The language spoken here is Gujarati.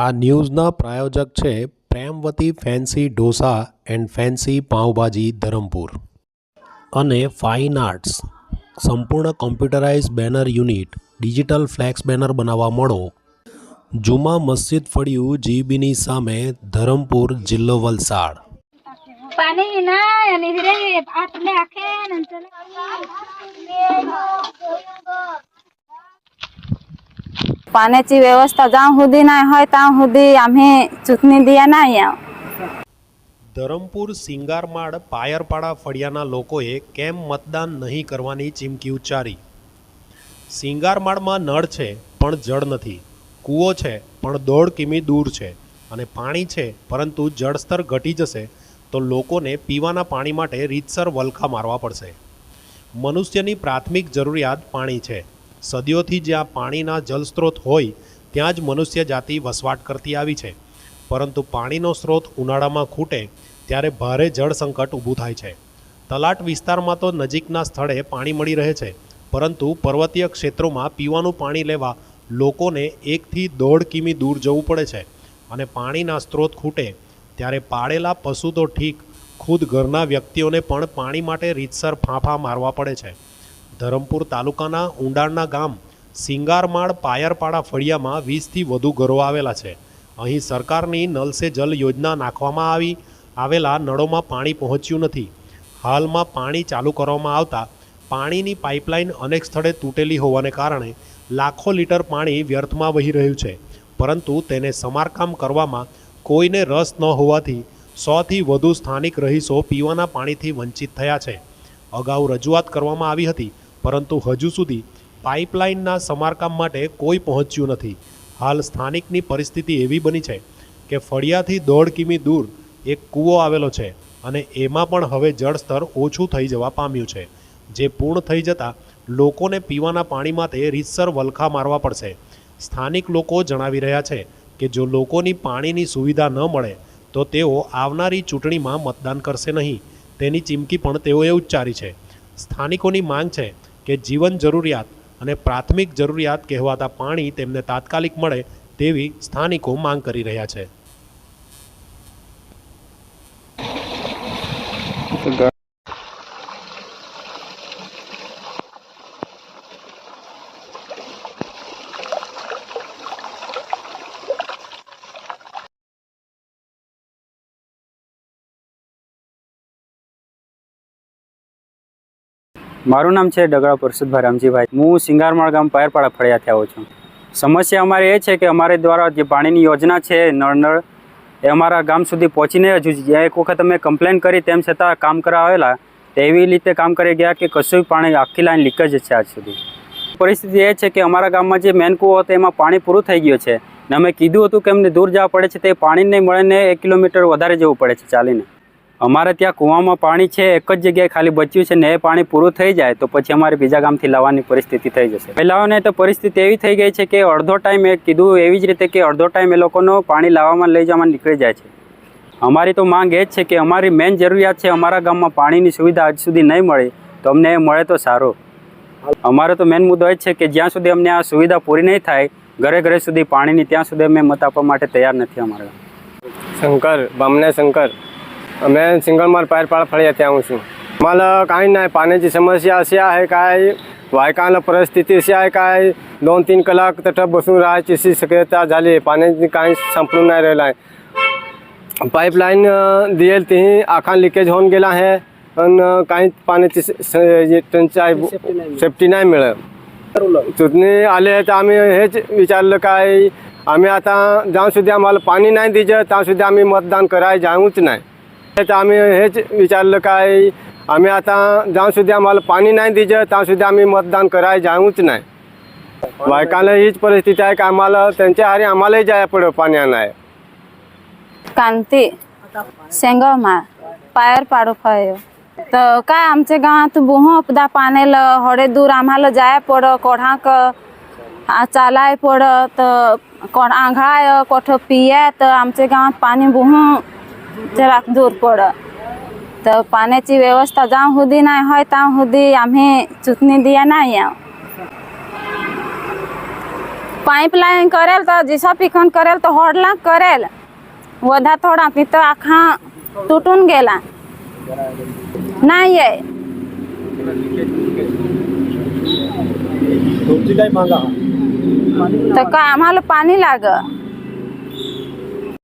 આ ન્યૂઝના પ્રાયોજક છે Premvati fancy dosa and fancy pav bhaji Dharampur. અને ફાઇન આર્ટ્સ. સંપૂર્ણ computerise banner unit, digital flex banner બનાવવા મળો. જુમા મસ્જિદ ફળિયું જીબીની સામે ધરમપુર જિલ્લો વલસાડ. પાણી ના અને पाण्याची व्यवस्था जाऊन हुदी नाही होय ત્યાં સુધી અમે ચૂંટણી દિયા નહીં આવ ધરમપુર સિંગારમાળ પાયરપાડા ફળિયાના લોકોએ કેમ મતદાન નહીં કરવાની ચીમકી ઉચ્ચારી સિંગારમાળમાં નળ છે પણ જળ નથી કૂવો છે પણ દોઢ કિમી દૂર છે અને પાણી છે પરંતુ જળસ્તર ઘટી જશે તો લોકોને પીવાના પાણી માટે રીતસર વલખા મારવા પડશે મનુષ્યની પ્રાથમિક જરૂરિયાત પાણી છે સદીઓથી જ્યાં પાણીના જલસ્ત્રોત હોય, ત્યાં જ મનુષ્ય જાતિ વસવાટ કરતી આવી છે. પરંતુ પાણીનો સ્ત્રોત ઉનાળામાં ખૂટે, ત્યારે ભારે જળ સંકટ ઊભું થાય છે. તલાટ વિસ્તારમાં તો નજીકના સ્થળે પાણી મળી રહે છે, પરંતુ પર્વતીય ક્ષેત્રોમાં પીવાનું પાણી લેવા લોકોને એકથી દોઢ કિમી દૂર જવું પડે છે. અને પાણીના સ્ત્રોત ખૂટે, ત્યારે પાળેલા પશુ તો ઠીક, ખુદ ઘરના વ્યક્તિઓને પણ પાણી માટે રીતસર ફાંફા મારવા પડે છે. ધરમપુર તાલુકાના ઊંડાણના ગામ સિંગારમાળ પાયરપાડા ફળિયામાં વીસથી વધુ ઘરો આવેલા છે. અહીં સરકારની નલ સે જલ યોજના નાખવામાં આવી. આવેલા નળોમાં પાણી પહોંચ્યું નથી. હાલમાં પાણી ચાલુ કરવામાં આવતા પાણીની પાઇપલાઇન અનેક સ્થળે તૂટેલી હોવાને કારણે લાખો લીટર પાણી વ્યર્થમાં વહી રહ્યું છે. પરંતુ તેને સમારકામ કરવામાં કોઈને રસ ન હોવાથી સોથી વધુ સ્થાનિક રહીશો પીવાના પાણીથી વંચિત થયા છે. અગાઉ રજૂઆત કરવામાં આવી હતી પરંતુ હજુ સુધી પાઇપલાઇનના સમારકામ માટે કોઈ પહોંચ્યું નથી. હાલ સ્થાનિકની પરિસ્થિતિ એવી બની છે કે ફળિયાથી દોઢ કિમી દૂર એક કૂવો આવેલો છે અને એમાં પણ હવે જળસ્તર ઓછું થઈ જવા પામ્યું છે. જે પૂર્ણ થઈ જતાં લોકોને પીવાના પાણી માટે રીતસર વલખા મારવા પડશે. સ્થાનિક લોકો જણાવી રહ્યા છે કે જો લોકોની પાણીની સુવિધા ન મળે, તો તેઓ આવનારી ચૂંટણીમાં મતદાન કરશે નહીં. તેની ચીમકી પણ તેઓએ ઉચ્ચારી છે. સ્થાનિકોની માંગ છે કે જીવન જરૂરિયાત અને પ્રાથમિક જરૂરિયાત કહેવાતા પાણી તેમને તાત્કાલિક મળે તેવી સ્થાનિકો માંગ કરી રહ્યા છે. મારું નામ છે ડગડા પરસુદભાઈ રામજીભાઈ. હું સિંગારમાળ ગામ પાયરપાડા ફળિયાથી આવું છું. સમસ્યા અમારે એ છે કે અમારે દ્વારા જે પાણીની યોજના છે નળ નળ, એ અમારા ગામ સુધી પહોંચીને હજુ એક વખત અમે કમ્પ્લેન કરી તેમ છતાં કામ કરાવેલા તેવી રીતે કામ કરી ગયા કે કશું પાણી આખી લાઈન લીક જ છે આજ સુધી. પરિસ્થિતિ એ છે કે અમારા ગામમાં જે મેન કૂવો હતો એમાં પાણી પૂરું થઈ ગયું છે. ને અમે કીધું હતું કે અમને દૂર જવા પડે છે, તે પાણી નહીં મળે ને એક કિલોમીટર વધારે જવું પડે છે ચાલીને. અમારે ત્યાં કૂવામાં પાણી છે, એક જ જગ્યાએ ખાલી બચ્યું છે ને એ પાણી પૂરું થઈ જાય તો પછી અમારે બીજા ગામથી લાવવાની પરિસ્થિતિ થઈ જશે. પહેલાઓને તો પરિસ્થિતિ એવી થઈ ગઈ છે કે અડધો ટાઈમ એ કીધું એવી જ રીતે કે અડધો ટાઈમ એ લોકોનો પાણી લાવવામાં લઈ જવામાં નીકળી જાય છે. અમારી તો માંગ એ જ છે કે અમારી મેઇન જરૂરિયાત છે અમારા ગામમાં પાણીની સુવિધા આજ સુધી નહીં મળે, તો અમને એ મળે તો સારો. અમારો તો મેઇન મુદ્દો એ જ છે કે જ્યાં સુધી અમને આ સુવિધા પૂરી નહીં થાય, ઘરે ઘરે સુધી પાણીની ત્યાં સુધી અમે મત આપવા માટે તૈયાર નથી અમારા શંકર, બામના શંકર. मैं सिंगल पायर पाड फळ्यात आऊ છું मला काही नाही पाण्याची समस्या अशी आहे काय वायकाला परिस्थिती अशी आहे काय दोन तीन कलाक तटप बसून राहायची अशी शक्यता झाली पाण्याची काही संपलून नाही राहिलं आहे पाईपलाईन दिल तेही आखा लिकेज होऊन गेला आहे आणि काही पाण्याची टंचाई सेफ्टी नाही मिळत चुटणी आले तर आम्ही हेच विचारलं काय आम्ही आता जाऊनसुद्धा आम्हाला पाणी नाही दिलं त्यासुद्धा आम्ही मतदान करायला जाऊच नाही। तर आम्ही हेच विचारलं काय आम्ही आता जाऊन सुद्धा आम्हाला पाणी नाही दिलं त्या सुद्धा आम्ही मतदान करायला जाऊच नाही बायकाला हीच परिस्थिती आहे की आम्हाला त्यांच्या हारी आम्हालाही जायला पडं पाण्या नाही कांती शेंगमाळ पायर पाडू फळ्यो तर काय आमच्या गावात बुहपदा पाण्याला हडे दूर आम्हाला जाय पड कोढाक आ- चालाय पडत कोण आंघाळ कोठ पिया तर आमच्या गावात पाणी बुह जरा दूर पडत तर पाण्याची व्यवस्था जाऊन हुदी नाही होय त्या हुदी आम्ही चुटणी दिया नाही आव पाईपलाईन करेल तर जिसा पिकन करेल तर होडला करेल. वधा थोडा तिथं आखा तुटून गेला. नाही आहे तर का आम्हाला पाणी लाग?